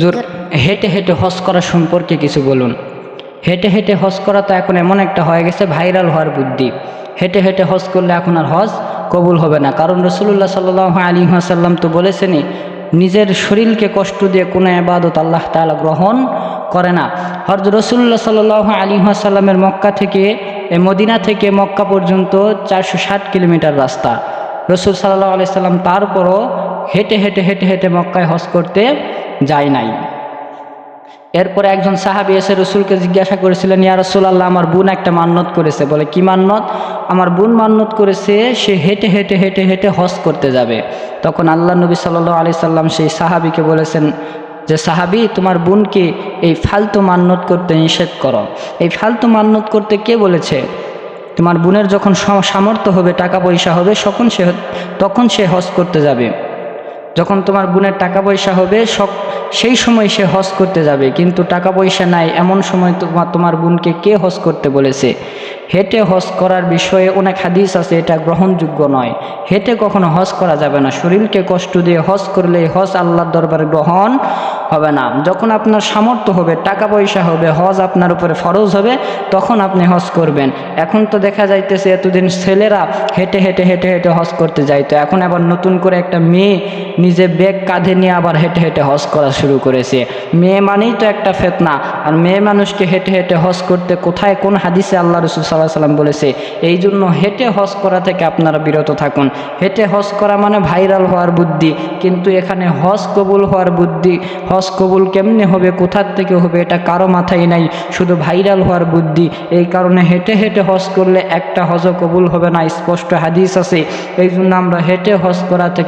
হুজুর, হেঁটে হেঁটে হজ করা সম্পর্কে কিছু বলুন। হেঁটে হেঁটে হজ করা তো এখন এমন একটা হয়ে গেছে, ভাইরাল হওয়ার বুদ্ধি। হেঁটে হেঁটে হজ করলে এখন আর হজ কবুল হবে না। কারণ রসুল্লাহ সাল্লাহ আলী আসাল্লাম তো বলেছেনই, নিজের শরীরকে কষ্ট দিয়ে কোনো আবাদত আল্লাহ তাআলা গ্রহণ করে না। হরজ রসুল্লাহ সাল্লাহ আলী আসাল্লামের মক্কা থেকে মদিনা থেকে মক্কা পর্যন্ত চারশো ষাট কিলোমিটার রাস্তা। রসুল সাল্লাহ আলি সাল্লাম তারপরও হেঁটে হেঁটে হেঁটে হেঁটে মক্কায় হজ করতে যায় নাই। এরপরে একজন সাহাবি এসে রসুলকে জিজ্ঞাসা করেছিলেন, ইয়া রসুল আল্লাহ আমার বোন একটা মান্নত করেছে। বলে, কি মান্নত? আমার বোন মান্নত করেছে, সে হেঁটে হেঁটে হেঁটে হেঁটে হজ করতে যাবে। তখন আল্লাহ নবী সাল্লাহ আলি সাল্লাম সেই সাহাবিকে বলেছেন যে, সাহাবি, তোমার বোনকে এই ফালতু মান্নত করতে নিষেধ করো। এই ফালতু মান্নত করতে কে বলেছে? তোমার বোনের যখন সামর্থ্য হবে টাকা পয়সা হবে তখন সে তখন সে হজ করতে যাবে। যখন তোমার বোনের টাকা পয়সা হবে সব সেই সময় সে হজ করতে যাবে। কিন্তু টাকা পয়সা নাই, এমন সময় তোমার তোমার বোনকে কে হজ করতে বলেছে? হেঁটে হজ করার বিষয়ে অনেক হাদিস আছে, এটা গ্রহণযোগ্য নয়। হেঁটে কখনো হজ করা যাবে না। শরীরকে কষ্ট দিয়ে হজ করলে হজ আল্লাহর দরবারে গ্রহণ হবে না। যখন আপনার সামর্থ্য হবে, টাকা পয়সা হবে, হজ আপনার উপরে ফরজ হবে, তখন আপনি হজ করবেন। এখন তো দেখা যাইতেছে এতদিন ছেলেরা হেঁটে হেঁটে হেঁটে হেঁটে হজ করতে যাইতো। এখন আবার নতুন করে একটা মেয়ে নিজে ব্যাগ কাঁধে নিয়ে আবার হেঁটে হেঁটে হজ করা শুরু করেছে। মেয়ে মানেই তো একটা ফেতনা। আর মেয়ে মানুষকে হেঁটে হেঁটে হজ করতে কোথায়, কোন হাদিসে আল্লাহ রসুল সাল্লাহ সাল্লাম বলেছে এই জন্য হেঁটে হজ করা থেকে আপনারা বিরত থাকুন। হেঁটে হজ করা মানে ভাইরাল হওয়ার বুদ্ধি, কিন্তু এখানে হজ কবুল হওয়ার বুদ্ধি, হজ কবুল কেমনে হবে, কোথার থেকে হবে, এটা কারও মাথায় নাই, শুধু ভাইরাল হওয়ার বুদ্ধি। এই কারণে হেঁটে হেঁটে হজ করলে একটা হজ কবুল হবে না। স্পষ্ট হাদিস আছে এই জন্য আমরা হেঁটে হজ করা থেকে